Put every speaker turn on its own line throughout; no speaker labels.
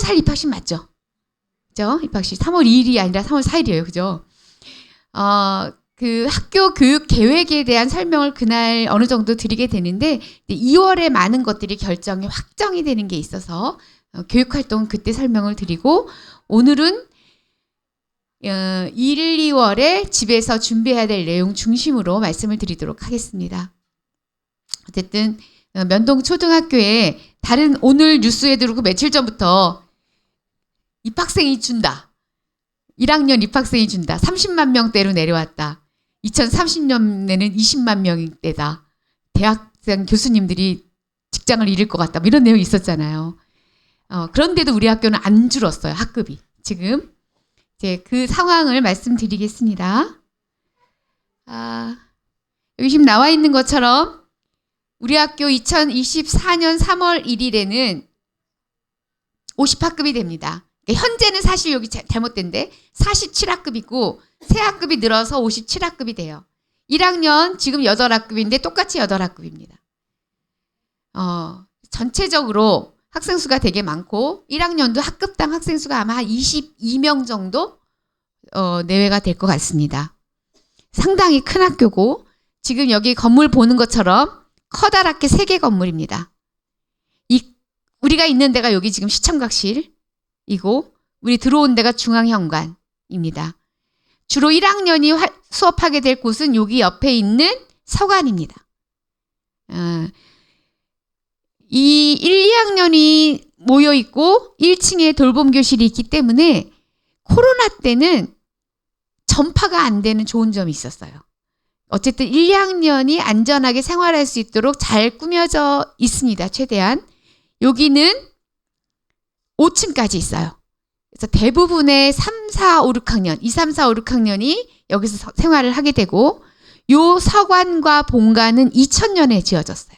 살 입학식 맞죠? 그죠? 입학식 3월 2일이 아니라 3월 4일이에요. 그죠? 어, 그 학교 교육 계획에 대한 설명을 그날 어느 정도 드리게 되는데 2월에 많은 것들이 결정이 확정이 되는 게 있어서 어, 교육 활동은 그때 설명을 드리고 오늘은 어, 1, 2월에 집에서 준비해야 될 내용 중심으로 말씀을 드리도록 하겠습니다. 어쨌든 어, 면동 초등학교에 다른 오늘 뉴스에 들어오고 며칠 전부터 입학생이 준다. 1학년 입학생이 준다. 30만 명대로 내려왔다. 2030년에는 20만 명대다. 대학생 교수님들이 직장을 잃을 것 같다. 뭐 이런 내용이 있었잖아요. 어, 그런데도 우리 학교는 안 줄었어요. 학급이. 지금 이제 그 상황을 말씀드리겠습니다. 아, 여기 지금 나와 있는 것처럼 우리 학교 2024년 3월 1일에는 50학급이 됩니다. 그러니까 현재는 사실 여기 자- 잘못된데 47학급이고 새 학급이 늘어서 57학급이 돼요. 1학년 지금 8학급인데 똑같이 8학급입니다. 어, 전체적으로 학생 수가 되게 많고 1학년도 학급당 학생 수가 아마 한 22명 정도 어, 내외가 될 것 같습니다. 상당히 큰 학교고 지금 여기 건물 보는 것처럼 커다랗게 세 개 건물입니다. 이 우리가 있는 데가 여기 지금 시청각실 이고 우리 들어온 데가 중앙현관입니다. 주로 1학년이 화- 수업하게 될 곳은 여기 옆에 있는 서관입니다. 어, 이 1, 2학년이 모여 있고 1층에 돌봄 교실이 있기 때문에 코로나 때는 전파가 안 되는 좋은 점이 있었어요. 어쨌든 1, 2학년이 안전하게 생활할 수 있도록 잘 꾸며져 있습니다. 최대한. 여기는 5층까지 있어요. 그래서 대부분의 3, 4, 5, 6학년, 2, 3, 4, 5, 6학년이 여기서 서- 생활을 하게 되고 요 서관과 본관은 2000년에 지어졌어요.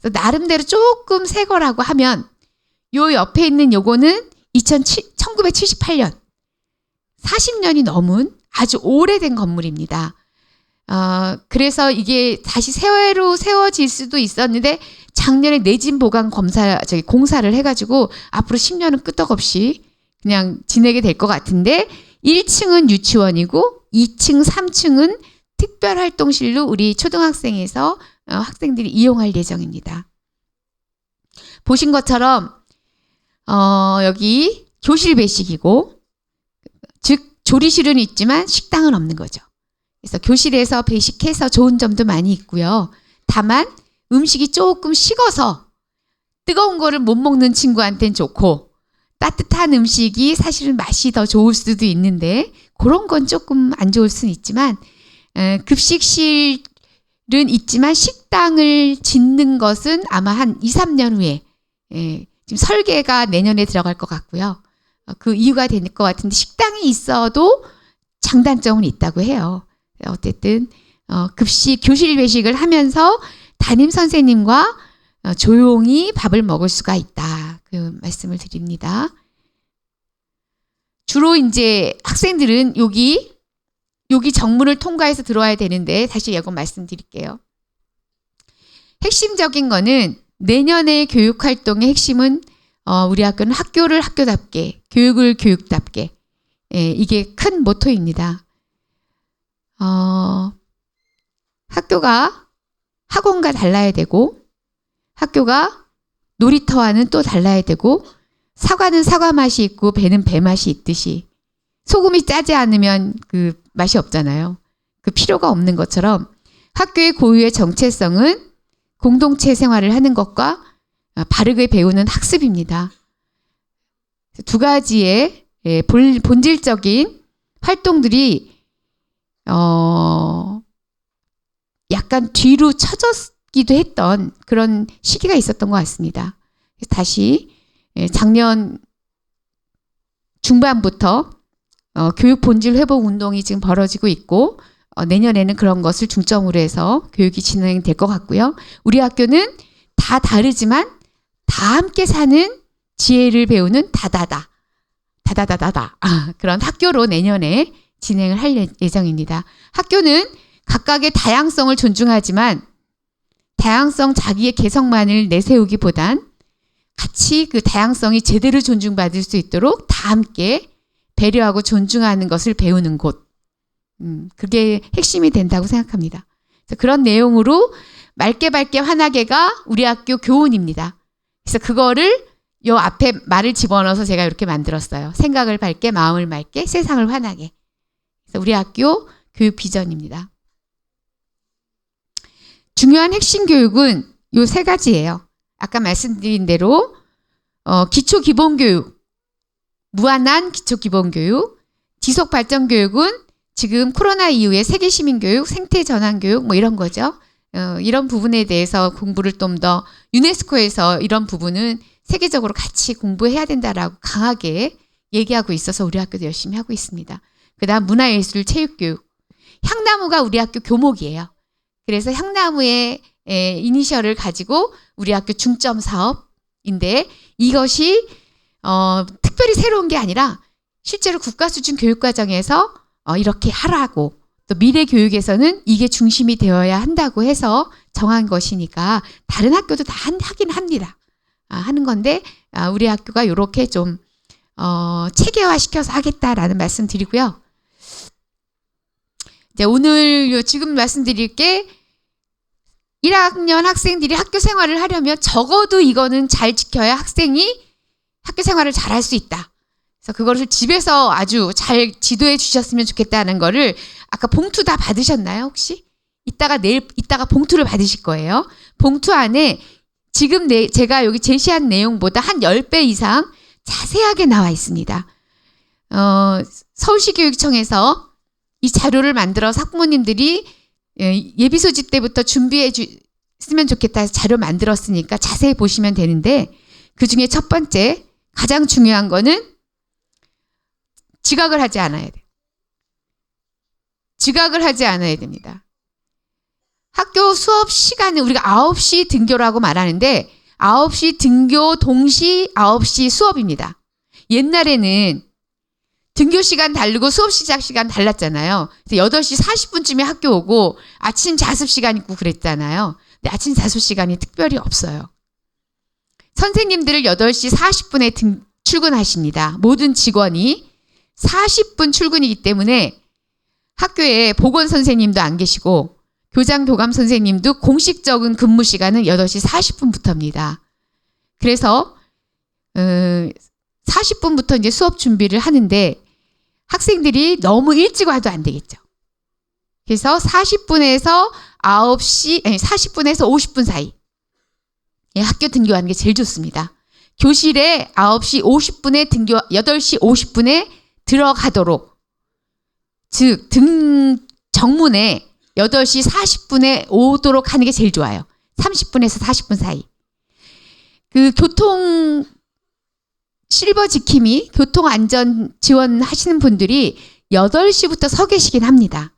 그래서 나름대로 조금 새 거라고 하면 요 옆에 있는 요거는 2007, 1978년 40년이 넘은 아주 오래된 건물입니다. 어, 그래서 이게 다시 새로 세워질 수도 있었는데 작년에 내진 보강 검사 저기 공사를 해가지고 앞으로 10년은 끄떡없이 그냥 지내게 될 것 같은데 1층은 유치원이고 2층, 3층은 특별활동실로 우리 초등학생에서 어, 학생들이 이용할 예정입니다. 보신 것처럼 어, 여기 교실 배식이고 즉 조리실은 있지만 식당은 없는 거죠. 그래서 교실에서 배식해서 좋은 점도 많이 있고요. 다만 음식이 조금 식어서 뜨거운 거를 못 먹는 친구한테는 좋고 따뜻한 음식이 사실은 맛이 더 좋을 수도 있는데 그런 건 조금 안 좋을 수는 있지만 에, 급식실은 있지만 식당을 짓는 것은 아마 한 2, 3년 후에 예, 지금 설계가 내년에 들어갈 것 같고요. 어, 그 이유가 될 것 같은데 식당이 있어도 장단점은 있다고 해요. 어쨌든 어, 급식 교실 배식을 하면서 담임 선생님과 어, 조용히 밥을 먹을 수가 있다. 그 말씀을 드립니다. 주로 이제 학생들은 여기 여기 정문을 통과해서 들어와야 되는데 다시 이건 말씀드릴게요. 핵심적인 거는 내년의 교육 활동의 핵심은 어, 우리 학교는 학교를 학교답게, 교육을 교육답게. 예, 이게 큰 모토입니다. 어, 학교가 학원과 달라야 되고, 학교가 놀이터와는 또 달라야 되고, 사과는 사과 맛이 있고, 배는 배 맛이 있듯이, 소금이 짜지 않으면 그 맛이 없잖아요. 그 필요가 없는 것처럼, 학교의 고유의 정체성은 공동체 생활을 하는 것과 아, 바르게 배우는 학습입니다. 두 가지의 예, 본- 본질적인 활동들이 어, 약간 뒤로 처졌기도 했던 그런 시기가 있었던 것 같습니다. 다시 예, 작년 중반부터 어, 교육 본질 회복 운동이 지금 벌어지고 있고 어, 내년에는 그런 것을 중점으로 해서 교육이 진행될 것 같고요. 우리 학교는 다 다르지만 다 함께 사는 지혜를 배우는 다다다 다다다다다 아, 그런 학교로 내년에 진행을 할 예- 예정입니다. 학교는 각각의 다양성을 존중하지만 다양성 자기의 개성만을 내세우기보단 같이 그 다양성이 제대로 존중받을 수 있도록 다 함께 배려하고 존중하는 것을 배우는 곳. 음, 그게 핵심이 된다고 생각합니다. 그래서 그런 내용으로 맑게 밝게 환하게가 우리 학교 교훈입니다. 그래서 그거를 요 앞에 말을 집어넣어서 제가 이렇게 만들었어요. 생각을 밝게, 마음을 맑게, 세상을 환하게. 그래서 우리 학교 교육 비전입니다. 중요한 핵심 교육은 요 세 가지예요. 아까 말씀드린 대로 어, 기초 기본 교육, 무한한 기초 기본 교육, 지속 발전 교육은 지금 코로나 이후에 세계 시민 교육, 생태 전환 교육 뭐 이런 거죠. 어, 이런 부분에 대해서 공부를 좀 더 유네스코에서 이런 부분은 세계적으로 같이 공부해야 된다라고 강하게 얘기하고 있어서 우리 학교도 열심히 하고 있습니다. 그다음 문화예술 체육교육. 향나무가 우리 학교 교목이에요. 그래서 향나무의 에, 이니셜을 가지고 우리 학교 중점 사업인데 이것이 어, 특별히 새로운 게 아니라 실제로 국가 수준 교육 과정에서 어, 이렇게 하라고 또 미래 교육에서는 이게 중심이 되어야 한다고 해서 정한 것이니까 다른 학교도 다 한- 하긴 합니다. 아, 하는 건데 아, 우리 학교가 이렇게 좀 어, 체계화 시켜서 하겠다라는 말씀 드리고요. 이제 오늘 요 지금 말씀드릴 게 1학년 학생들이 학교 생활을 하려면 적어도 이거는 잘 지켜야 학생이 학교 생활을 잘 할 수 있다. 그래서 그것을 집에서 아주 잘 지도해 주셨으면 좋겠다는 거를 아까 봉투 다 받으셨나요, 혹시? 이따가 내일 이따가 봉투를 받으실 거예요. 봉투 안에 지금 내, 제가 여기 제시한 내용보다 한 10배 이상 자세하게 나와 있습니다. 어, 서울시 교육청에서 이 자료를 만들어 학부모님들이 예, 예비 소집 때부터 준비해 주으면 좋겠다 해서 자료 만들었으니까 자세히 보시면 되는데 그 중에 첫 번째 가장 중요한 거는 지각을 하지 않아야 돼요. 지각을 하지 않아야 됩니다. 학교 수업 시간은 우리가 9시 등교라고 말하는데 9시 등교 동시 9시 수업입니다. 옛날에는 등교 시간 다르고 수업 시작 시간 달랐잖아요. 그래서 8시 40분쯤에 학교 오고 아침 자습 시간 있고 그랬잖아요. 근데 아침 자습 시간이 특별히 없어요. 선생님들을 8시 40분에 등, 출근하십니다. 모든 직원이 40분 출근이기 때문에 학교에 보건 선생님도 안 계시고 교장 교감 선생님도 공식적인 근무 시간은 8시 40분부터입니다. 그래서 어, 40분부터 이제 수업 준비를 하는데 학생들이 너무 일찍 와도 안 되겠죠. 그래서 40분에서 9시 아니 40분에서 50분 사이 예, 학교 등교하는 게 제일 좋습니다. 교실에 9시 50분에 등교 8시 50분에 들어가도록 즉 등 정문에 8시 40분에 오도록 하는 게 제일 좋아요. 30분에서 40분 사이. 그 교통 실버 지킴이 교통 안전 지원 하시는 분들이 8시부터 서 계시긴 합니다.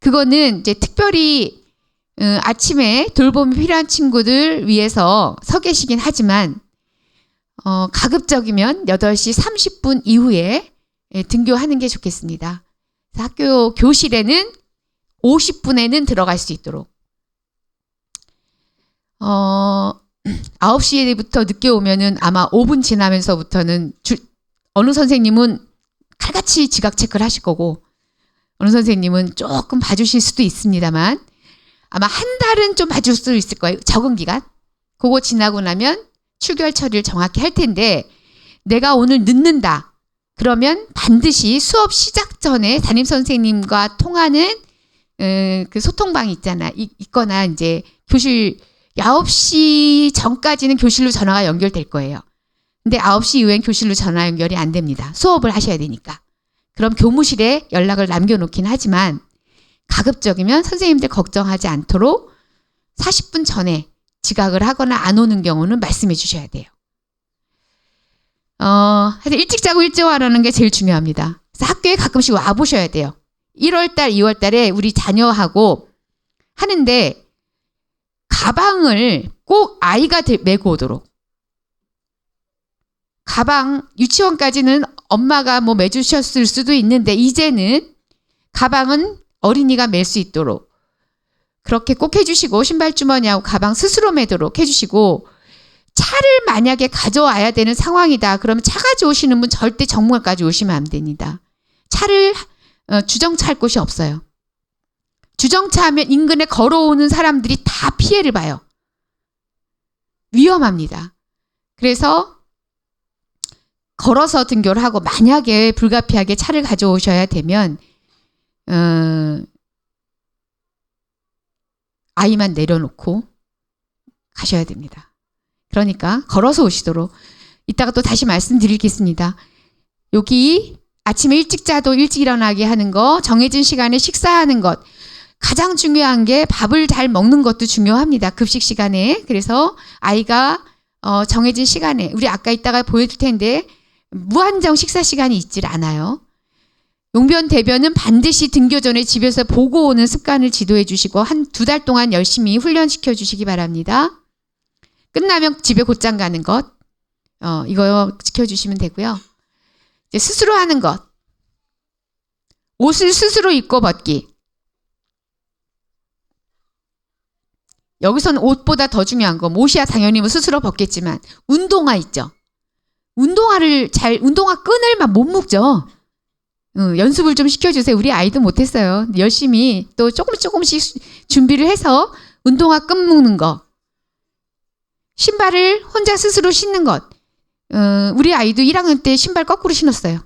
그거는 이제 특별히 어, 아침에 돌봄이 필요한 친구들 위해서 서 계시긴 하지만 어, 가급적이면 8시 30분 이후에 예, 등교하는 게 좋겠습니다. 학교 교실에는 50분에는 들어갈 수 있도록. 어, 9시부터 늦게 오면은 아마 5분 지나면서부터는 주, 어느 선생님은 칼같이 지각 체크를 하실 거고 어느 선생님은 조금 봐주실 수도 있습니다만 아마 한 달은 좀 봐줄 수 있을 거예요. 적응 기간. 그거 지나고 나면 출결 처리를 정확히 할 텐데 내가 오늘 늦는다. 그러면 반드시 수업 시작 전에 담임 선생님과 통하는 어, 그 소통방이 있잖아. 이, 있거나 이제 교실 9시 전까지는 교실로 전화가 연결될 거예요. 근데 9시 이후엔 교실로 전화 연결이 안 됩니다. 수업을 하셔야 되니까. 그럼 교무실에 연락을 남겨놓긴 하지만 가급적이면 선생님들 걱정하지 않도록 40분 전에 지각을 하거나 안 오는 경우는 말씀해 주셔야 돼요. 어, 일찍 자고 일찍 와라는 게 제일 중요합니다. 그래서 학교에 가끔씩 와 보셔야 돼요. 1월 달, 2월 달에 우리 자녀하고 하는데 가방을 꼭 아이가 들- 메고 오도록. 가방 유치원까지는 엄마가 뭐 매주셨을 수도 있는데 이제는 가방은 어린이가 멜 수 있도록 그렇게 꼭 해주시고 신발 주머니하고 가방 스스로 매도록 해주시고 차를 만약에 가져와야 되는 상황이다. 그러면 차 가져오시는 분 절대 정문까지 오시면 안 됩니다. 차를 어, 주정차할 곳이 없어요. 주정차하면 인근에 걸어오는 사람들이 다 피해를 봐요. 위험합니다. 그래서 걸어서 등교를 하고 만약에 불가피하게 차를 가져오셔야 되면 어, 아이만 내려놓고 가셔야 됩니다. 그러니까 걸어서 오시도록 이따가 또 다시 말씀드리겠습니다. 여기 아침에 일찍 자도 일찍 일어나게 하는 거, 정해진 시간에 식사하는 것. 가장 중요한 게 밥을 잘 먹는 것도 중요합니다. 급식 시간에. 그래서 아이가 어, 정해진 시간에 우리 아까 이따가 보여줄 텐데 무한정 식사 시간이 있질 않아요. 용변 대변은 반드시 등교 전에 집에서 보고 오는 습관을 지도해 주시고 한 두 달 동안 열심히 훈련시켜 주시기 바랍니다. 끝나면 집에 곧장 가는 것, 어, 이거 지켜주시면 되고요. 스스로 하는 것. 옷을 스스로 입고 벗기. 여기서는 옷보다 더 중요한 거, 옷이야 당연히 뭐 스스로 벗겠지만, 운동화 있죠. 운동화를 잘, 운동화 끈을 막 못 묶죠. 어, 연습을 좀 시켜주세요. 우리 아이도 못했어요. 열심히 또 조금 조금씩 준비를 해서 운동화 끈 묶는 거. 신발을 혼자 스스로 신는 것. 어, 우리 아이도 1학년 때 신발 거꾸로 신었어요.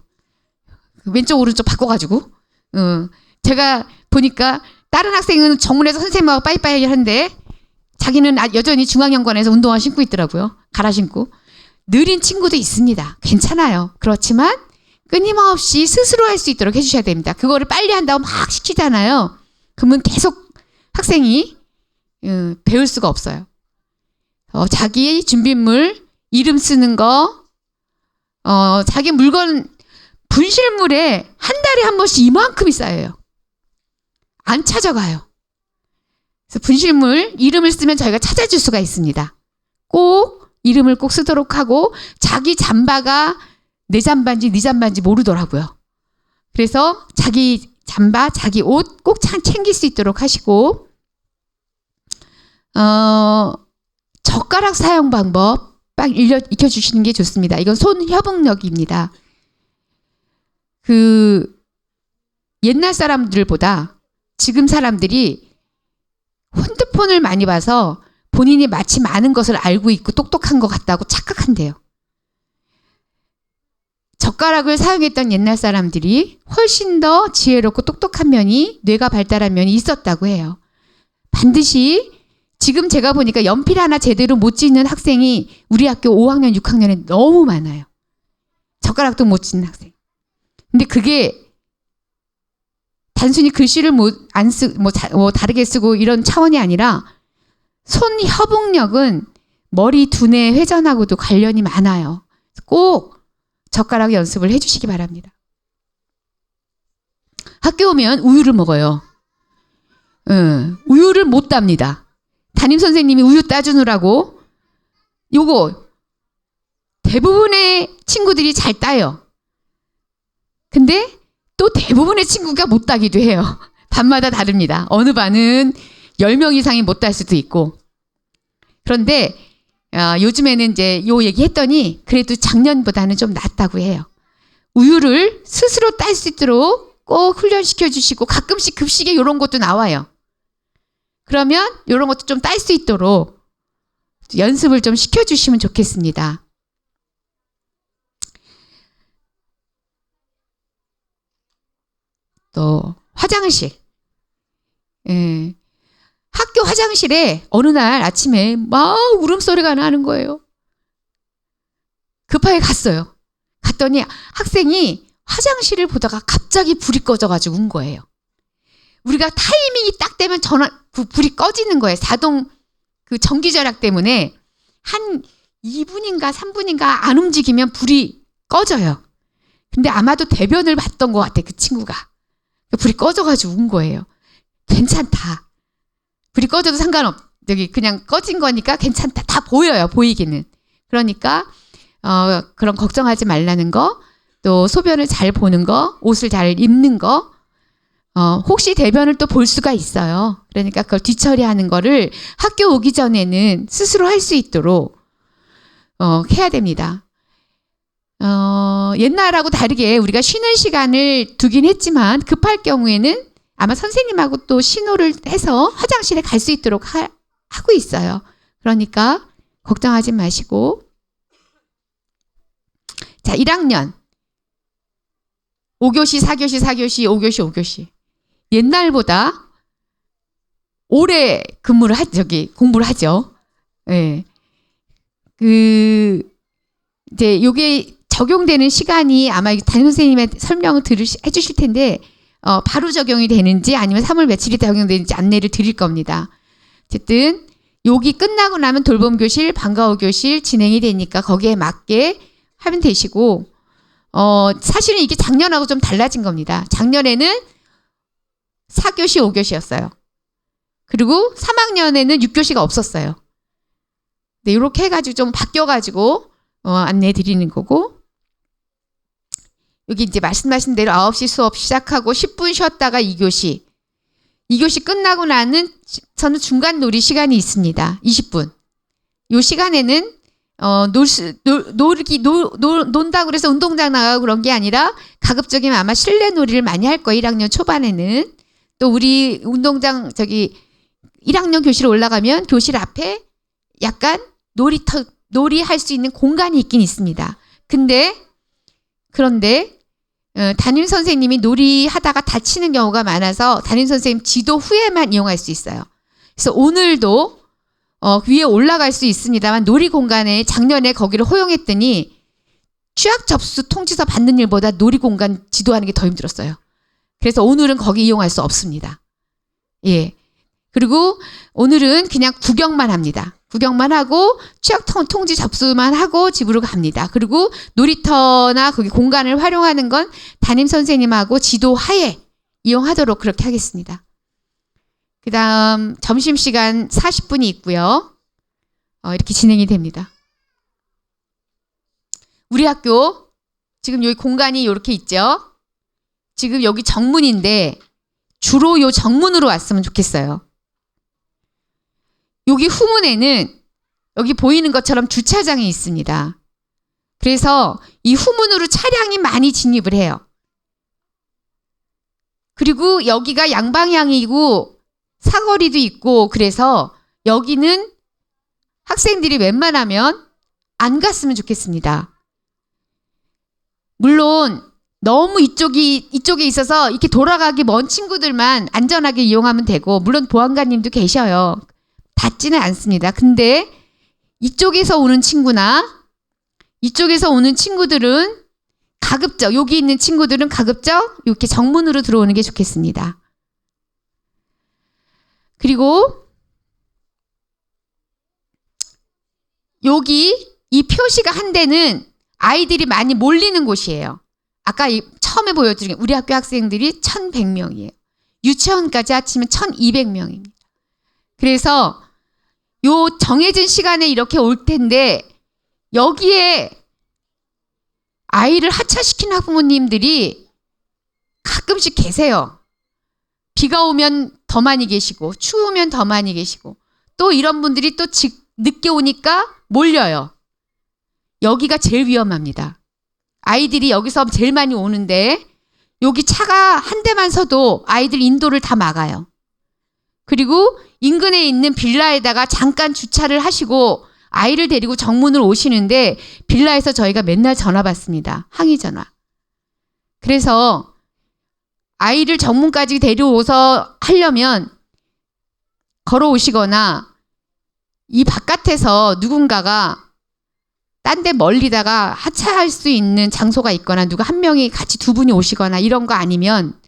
왼쪽 오른쪽 바꿔가지고. 어, 제가 보니까 다른 학생은 정문에서 선생님하고 빠이빠이 하는데 자기는 아- 여전히 중앙연관에서 운동화 신고 있더라고요. 갈아 신고. 느린 친구도 있습니다. 괜찮아요. 그렇지만 끊임없이 스스로 할 수 있도록 해주셔야 됩니다. 그거를 빨리 한다고 막 시키잖아요. 그러면 계속 학생이 어, 배울 수가 없어요. 어, 자기 준비물, 이름 쓰는 거, 어, 자기 물건, 분실물에 한 달에 한 번씩 이만큼이 쌓여요. 안 찾아가요. 분실물, 이름을 쓰면 저희가 찾아줄 수가 있습니다. 꼭 이름을 꼭 쓰도록 하고, 자기 잠바가 내 잠바인지 네 잠바인지 모르더라고요. 그래서 자기 잠바, 자기 옷 꼭 챙길 수 있도록 하시고, 어, 젓가락 사용 방법 딱 일려, 익혀주시는 게 좋습니다. 이건 손 협응력입니다. 그 옛날 사람들보다 지금 사람들이 핸드폰을 많이 봐서 본인이 마치 많은 것을 알고 있고 똑똑한 것 같다고 착각한대요. 젓가락을 사용했던 옛날 사람들이 훨씬 더 지혜롭고 똑똑한 면이 뇌가 발달한 면이 있었다고 해요. 반드시 지금 제가 보니까 연필 하나 제대로 못 짓는 학생이 우리 학교 5학년, 6학년에 너무 많아요. 젓가락도 못 짓는 학생. 근데 그게 단순히 글씨를 못, 안 쓰, 뭐, 자, 뭐 다르게 쓰고 이런 차원이 아니라 손 협응력은 머리 두뇌 회전하고도 관련이 많아요. 꼭 젓가락 연습을 해주시기 바랍니다. 학교 오면 우유를 먹어요. 응, 우유를 못 답니다. 담임 선생님이 우유 따주느라고 요거 대부분의 친구들이 잘 따요. 근데 또 대부분의 친구가 못 따기도 해요. 반마다 다릅니다. 어느 반은 10명 이상이 못 딸 수도 있고. 그런데 어, 요즘에는 이제 요 얘기 했더니 그래도 작년보다는 좀 낫다고 해요. 우유를 스스로 딸 수 있도록 꼭 훈련시켜 주시고 가끔씩 급식에 이런 것도 나와요. 그러면 이런 것도 좀 딸 수 있도록 연습을 좀 시켜주시면 좋겠습니다. 또 화장실. 예. 학교 화장실에 어느 날 아침에 막 울음소리가 나는 거예요. 급하게 갔어요. 갔더니 학생이 화장실을 보다가 갑자기 불이 꺼져가지고 운 거예요. 우리가 타이밍이 딱 되면 전화 그 불이 꺼지는 거예요. 자동 그 전기 절약 때문에 한 2분인가 3분인가 안 움직이면 불이 꺼져요. 근데 아마도 대변을 봤던 것 같아 그 친구가 불이 꺼져가지고 운 거예요. 괜찮다. 불이 꺼져도 상관없. 여기 그냥 꺼진 거니까 괜찮다. 다 보여요. 보이기는. 그러니까 어, 그런 걱정하지 말라는 거, 또 소변을 잘 보는 거, 옷을 잘 입는 거, 어, 혹시 대변을 또 볼 수가 있어요. 그러니까 그걸 뒤처리하는 거를 학교 오기 전에는 스스로 할 수 있도록 어, 해야 됩니다. 어, 옛날하고 다르게 우리가 쉬는 시간을 두긴 했지만 급할 경우에는 아마 선생님하고 또 신호를 해서 화장실에 갈 수 있도록 하, 하고 있어요. 그러니까 걱정하지 마시고 자, 1학년 5교시, 4교시, 4교시, 5교시, 5교시. 옛날보다 오래 근무를 하, 저기 공부를 하죠. 예. 그 이제 요게 적용되는 시간이 아마 담임 선생님의 설명을 들으 해주실 텐데 어, 바로 적용이 되는지 아니면 3월 며칠이 적용되는지 안내를 드릴 겁니다. 어쨌든 여기 끝나고 나면 돌봄 교실, 방과후 교실 진행이 되니까 거기에 맞게 하면 되시고 어, 사실은 이게 작년하고 좀 달라진 겁니다. 작년에는 4교시, 5교시였어요. 그리고 3학년에는 6교시가 없었어요. 네, 이렇게 해가지고 좀 바뀌어가지고 어, 안내 드리는 거고 여기 이제 말씀하신 대로 9시 수업 시작하고 10분 쉬었다가 2교시 2교시 끝나고 나는 저는 중간 놀이 시간이 있습니다. 20분. 요 시간에는 어, 놀, 수, 놀, 놀기, 놀, 놀, 논다고 그래서 운동장 나가고 그런 게 아니라 가급적이면 아마 실내 놀이를 많이 할 거예요. 1학년 초반에는. 또 우리 운동장 저기 1학년 교실 올라가면 교실 앞에 약간 놀이터, 놀이 할 수 있는 공간이 있긴 있습니다. 근데, 그런데, 어, 담임 선생님이 놀이 하다가 다치는 경우가 많아서 담임 선생님 지도 후에만 이용할 수 있어요. 그래서 오늘도 어, 위에 올라갈 수 있습니다만 놀이 공간에 작년에 거기를 허용했더니 취약 접수 통지서 받는 일보다 놀이 공간 지도하는 게 더 힘들었어요. 그래서 오늘은 거기 이용할 수 없습니다. 예. 그리고 오늘은 그냥 구경만 합니다. 구경만 하고 취약 통지 접수만 하고 집으로 갑니다. 그리고 놀이터나 거기 공간을 활용하는 건 담임 선생님하고 지도 하에 이용하도록 그렇게 하겠습니다. 그 다음 점심시간 40분이 있고요. 어, 이렇게 진행이 됩니다. 우리 학교 지금 여기 공간이 이렇게 있죠. 지금 여기 정문인데 주로 요 정문으로 왔으면 좋겠어요. 여기 후문에는 여기 보이는 것처럼 주차장이 있습니다. 그래서 이 후문으로 차량이 많이 진입을 해요. 그리고 여기가 양방향이고 사거리도 있고 그래서 여기는 학생들이 웬만하면 안 갔으면 좋겠습니다. 물론 너무 이쪽이 이쪽에 있어서 이렇게 돌아가기 먼 친구들만 안전하게 이용하면 되고 물론 보안관님도 계셔요. 닿지는 않습니다. 근데 이쪽에서 오는 친구나 이쪽에서 오는 친구들은 가급적 여기 있는 친구들은 가급적 이렇게 정문으로 들어오는 게 좋겠습니다. 그리고 여기 이 표시가 한 데는 아이들이 많이 몰리는 곳이에요. 아까 처음에 보여드린 우리 학교 학생들이 1,100명이에요. 유치원까지 합치면 1,200명입니다. 그래서 요 정해진 시간에 이렇게 올 텐데 여기에 아이를 하차시킨 학부모님들이 가끔씩 계세요. 비가 오면 더 많이 계시고 추우면 더 많이 계시고 또 이런 분들이 또 직, 늦게 오니까 몰려요. 여기가 제일 위험합니다. 아이들이 여기서 제일 많이 오는데 여기 차가 한 대만 서도 아이들 인도를 다 막아요. 그리고 인근에 있는 빌라에다가 잠깐 주차를 하시고 아이를 데리고 정문을 오시는데 빌라에서 저희가 맨날 전화 받습니다. 항의 전화. 그래서 아이를 정문까지 데려오서 하려면 걸어오시거나 이 바깥에서 누군가가 딴 데 멀리다가 하차할 수 있는 장소가 있거나 누가 한 명이 같이 두 분이 오시거나 이런 거 아니면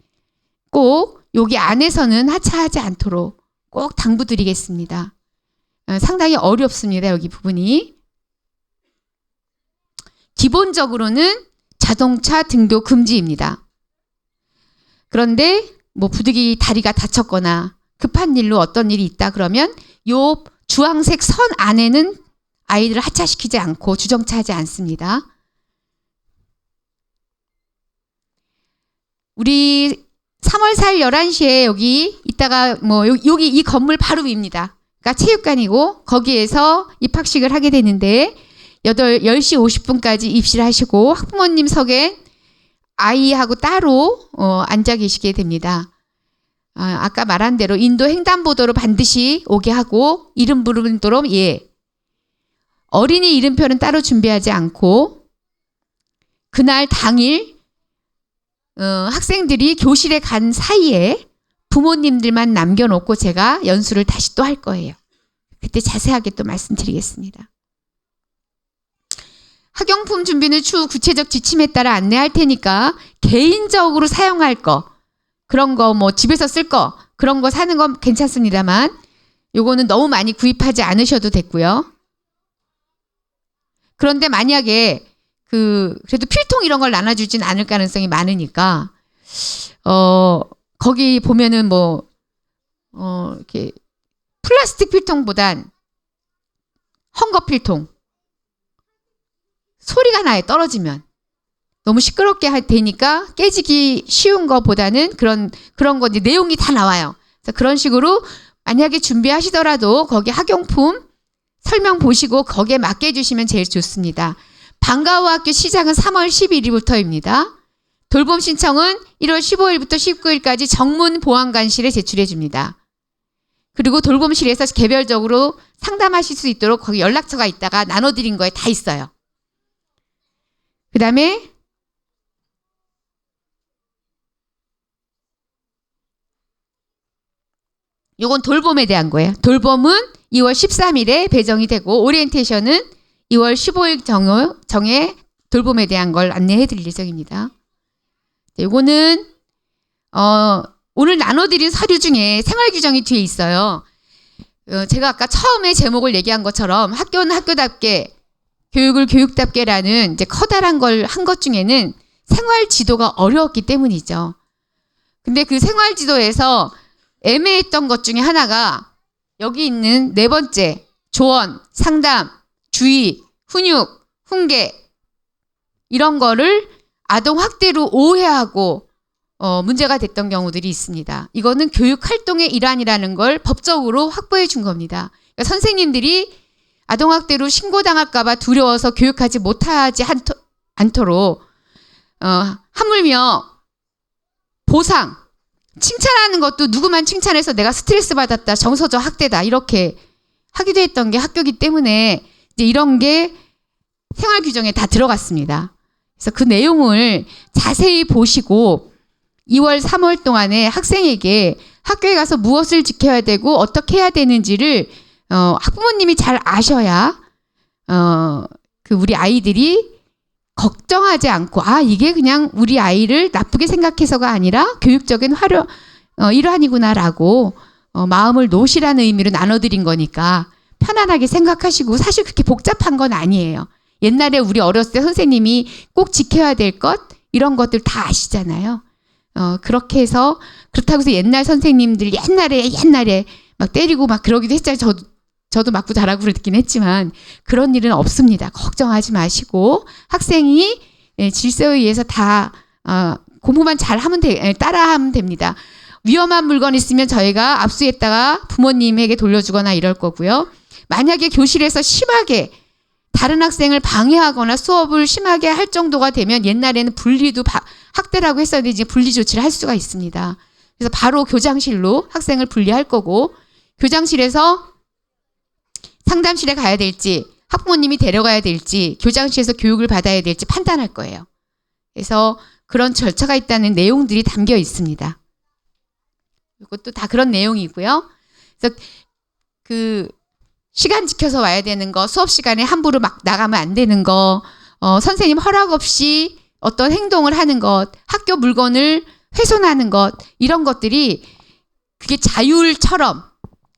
꼭 여기 안에서는 하차하지 않도록 꼭 당부드리겠습니다. 어, 상당히 어렵습니다. 여기 부분이. 기본적으로는 자동차 등교 금지입니다. 그런데 뭐 부득이 다리가 다쳤거나 급한 일로 어떤 일이 있다 그러면 요 주황색 선 안에는 아이들을 하차시키지 않고 주정차하지 않습니다. 우리 3월 4일 11시에 여기 이따가 뭐 여기 이 건물 바로 위입니다. 그러니까 체육관이고 거기에서 입학식을 하게 되는데 8, 10시 50분까지 입시를 하시고 학부모님 석엔 아이하고 따로 어, 앉아 계시게 됩니다. 아, 아까 말한 대로 인도 횡단보도로 반드시 오게 하고 이름 부르는 도로 예. 어린이 이름표는 따로 준비하지 않고 그날 당일 어, 학생들이 교실에 간 사이에 부모님들만 남겨놓고 제가 연수를 다시 또 할 거예요. 그때 자세하게 또 말씀드리겠습니다. 학용품 준비는 추후 구체적 지침에 따라 안내할 테니까 개인적으로 사용할 거 그런 거 뭐 집에서 쓸 거 그런 거 사는 건 괜찮습니다만 요거는 너무 많이 구입하지 않으셔도 됐고요. 그런데 만약에 그 그래도 필통 이런 걸 나눠주진 않을 가능성이 많으니까 어 거기 보면은 뭐 어 이렇게 플라스틱 필통보단 헝거 필통 소리가 나요 떨어지면 너무 시끄럽게 할 되니까 깨지기 쉬운 거보다는 그런 그런 거 이제 내용이 다 나와요. 그래서 그런 식으로 만약에 준비하시더라도 거기 학용품 설명 보시고 거기에 맞게 해주시면 제일 좋습니다. 방과후 학교 시작은 3월 12일부터입니다. 돌봄 신청은 1월 15일부터 19일까지 정문 보안관실에 제출해 줍니다. 그리고 돌봄실에서 개별적으로 상담하실 수 있도록 거기 연락처가 있다가 나눠드린 거에 다 있어요. 그 다음에 요건 돌봄에 대한 거예요. 돌봄은 2월 13일에 배정이 되고 오리엔테이션은 2월 15일 정해, 정해 돌봄에 대한 걸 안내해 드릴 예정입니다. 네, 요거는 어, 오늘 나눠드린 서류 중에 생활 규정이 뒤에 있어요. 어, 제가 아까 처음에 제목을 얘기한 것처럼 학교는 학교답게 교육을 교육답게라는 이제 커다란 걸 한 것 중에는 생활 지도가 어려웠기 때문이죠. 근데 그 생활 지도에서 애매했던 것 중에 하나가 여기 있는 네 번째 조언, 상담, 주의, 훈육, 훈계 이런 거를 아동 학대로 오해하고 어, 문제가 됐던 경우들이 있습니다. 이거는 교육 활동의 일환이라는 걸 법적으로 확보해 준 겁니다. 그러니까 선생님들이 아동 학대로 신고당할까봐 두려워서 교육하지 못하지 않토, 않도록 어, 하물며 보상 칭찬하는 것도 누구만 칭찬해서 내가 스트레스 받았다, 정서적 학대다 이렇게 하기도 했던 게 학교기 때문에 이제 이런 게 생활 규정에 다 들어갔습니다. 그래서 그 내용을 자세히 보시고 2월, 3월 동안에 학생에게 학교에 가서 무엇을 지켜야 되고 어떻게 해야 되는지를 어, 학부모님이 잘 아셔야 어, 그 우리 아이들이 걱정하지 않고 아 이게 그냥 우리 아이를 나쁘게 생각해서가 아니라 교육적인 활용 어, 일환이구나라고 어, 마음을 놓으시라는 의미로 나눠드린 거니까 편안하게 생각하시고 사실 그렇게 복잡한 건 아니에요. 옛날에 우리 어렸을 때 선생님이 꼭 지켜야 될 것 이런 것들 다 아시잖아요. 어, 그렇게 해서 그렇다고 해서 옛날 선생님들 옛날에 옛날에 막 때리고 막 그러기도 했잖아요. 저, 저도 맞고 자라고 그랬긴 했지만 그런 일은 없습니다. 걱정하지 마시고 학생이 예, 질서에 의해서 다 어, 공부만 잘 하면 돼, 예, 따라하면 됩니다. 위험한 물건 있으면 저희가 압수했다가 부모님에게 돌려주거나 이럴 거고요. 만약에 교실에서 심하게 다른 학생을 방해하거나 수업을 심하게 할 정도가 되면 옛날에는 분리도 바, 학대라고 했었는데 이제 분리 조치를 할 수가 있습니다. 그래서 바로 교장실로 학생을 분리할 거고 교장실에서 상담실에 가야 될지 학부모님이 데려가야 될지 교장실에서 교육을 받아야 될지 판단할 거예요. 그래서 그런 절차가 있다는 내용들이 담겨 있습니다. 이것도 다 그런 내용이고요. 그래서 그 시간 지켜서 와야 되는 거, 수업 시간에 함부로 막 나가면 안 되는 거, 어, 선생님 허락 없이 어떤 행동을 하는 것, 학교 물건을 훼손하는 것, 이런 것들이 그게 자율처럼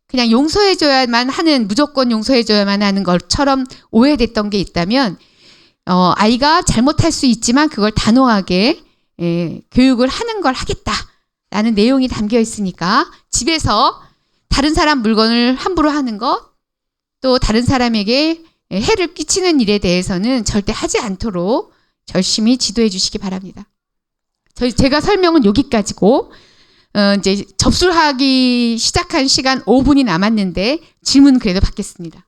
그냥 용서해줘야만 하는, 무조건 용서해줘야만 하는 것처럼 오해됐던 게 있다면, 어, 아이가 잘못할 수 있지만 그걸 단호하게 예, 교육을 하는 걸 하겠다라는 내용이 담겨 있으니까 집에서 다른 사람 물건을 함부로 하는 것, 또 다른 사람에게 해를 끼치는 일에 대해서는 절대 하지 않도록 열심히 지도해 주시기 바랍니다. 저희 제가 설명은 여기까지고 어, 이제 접수하기 시작한 시간 5분이 남았는데 질문 그래도 받겠습니다.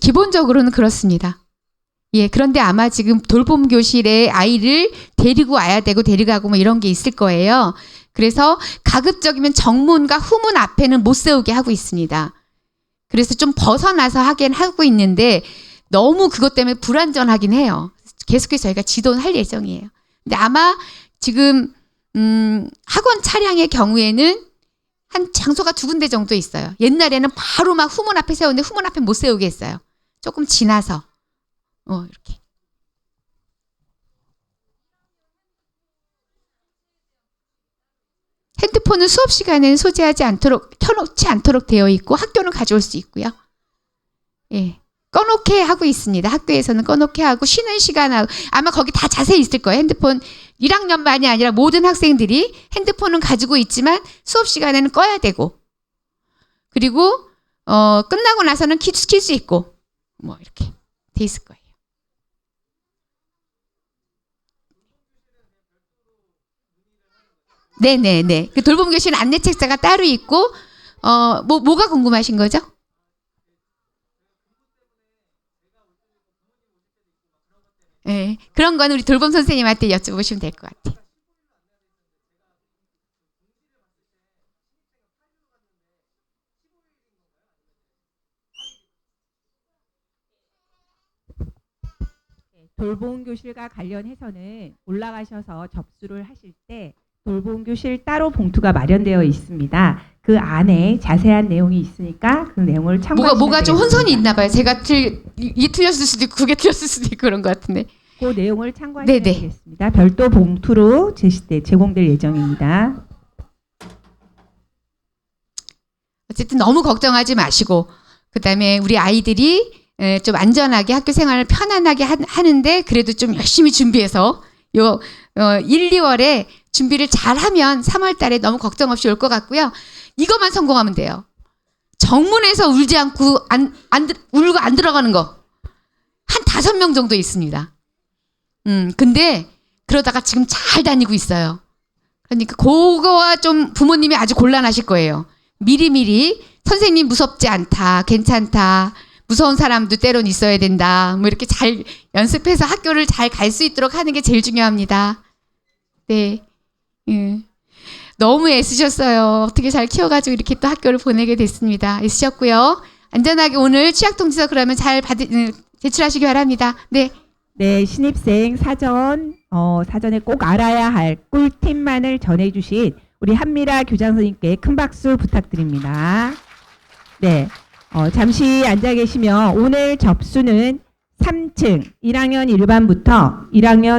기본적으로는 그렇습니다. 예, 그런데 아마 지금 돌봄 교실에 아이를 데리고 와야 되고 데리고 가고 뭐 이런 게 있을 거예요. 그래서 가급적이면 정문과 후문 앞에는 못 세우게 하고 있습니다. 그래서 좀 벗어나서 하긴 하고 있는데 너무 그것 때문에 불안전하긴 해요. 계속해서 저희가 지도는 할 예정이에요. 근데 아마 지금 음, 학원 차량의 경우에는 한 장소가 두 군데 정도 있어요. 옛날에는 바로 막 후문 앞에 세우는데 후문 앞에 못 세우게 했어요. 조금 지나서 어 이렇게 핸드폰은 수업 시간에는 소지하지 않도록 켜놓지 않도록 되어 있고 학교는 가져올 수 있고요. 예. 꺼놓게 하고 있습니다. 학교에서는 꺼놓게 하고 쉬는 시간하고 아마 거기 다 자세히 있을 거예요. 핸드폰 1학년만이 아니라 모든 학생들이 핸드폰은 가지고 있지만 수업 시간에는 꺼야 되고 그리고 어 끝나고 나서는 킬 수 있고 뭐 이렇게 돼 있을 거예요. 네네네. 그 돌봄 교실 안내 책자가 따로 있고 어 뭐 뭐가 궁금하신 거죠? 네, 그런 건 우리 돌봄 선생님한테 여쭤보시면 될 것 같아요.
돌봄 교실과 관련해서는 올라가셔서 접수를 하실 때 돌봄 교실 따로 봉투가 마련되어 있습니다. 그 안에 자세한 내용이 있으니까 그 내용을 참고하시면
뭐가 뭐가 좀. 혼선이 있나 봐요. 제가 틀 이게 틀렸을 수도 있고 그게 틀렸을 수도 있고 그런 것 같은데.
그 내용을 참고하시면
네네.
되겠습니다. 별도 봉투로 제시, 네, 제공될 예정입니다.
어쨌든 너무 걱정하지 마시고 그다음에 우리 아이들이 에, 좀 안전하게 학교 생활을 편안하게 하, 하는데 그래도 좀 열심히 준비해서 요 어, 1, 2월에 준비를 잘하면 3월 달에 너무 걱정 없이 올 것 같고요. 이것만 성공하면 돼요. 정문에서 울지 않고 안, 안 들- 울고 안 들어가는 거. 한 다섯 명 정도 있습니다. 음, 근데 그러다가 지금 잘 다니고 있어요. 그러니까 그거와 좀 부모님이 아주 곤란하실 거예요. 미리미리 선생님 무섭지 않다, 괜찮다, 무서운 사람도 때론 있어야 된다. 뭐 이렇게 잘 연습해서 학교를 잘 갈 수 있도록 하는 게 제일 중요합니다. 네. 예. 너무 애쓰셨어요. 어떻게 잘 키워가지고 이렇게 또 학교를 보내게 됐습니다. 애쓰셨고요. 안전하게 오늘 취약통지서 그러면 잘 받, 음, 제출하시기 바랍니다. 네.
네, 신입생 사전 어, 사전에 꼭 알아야 할 꿀팁만을 전해주신 우리 한미라 교장 선생님께 큰 박수 부탁드립니다. 네, 어, 잠시 앉아 계시면 오늘 접수는 3층 1학년 1반부터 1학년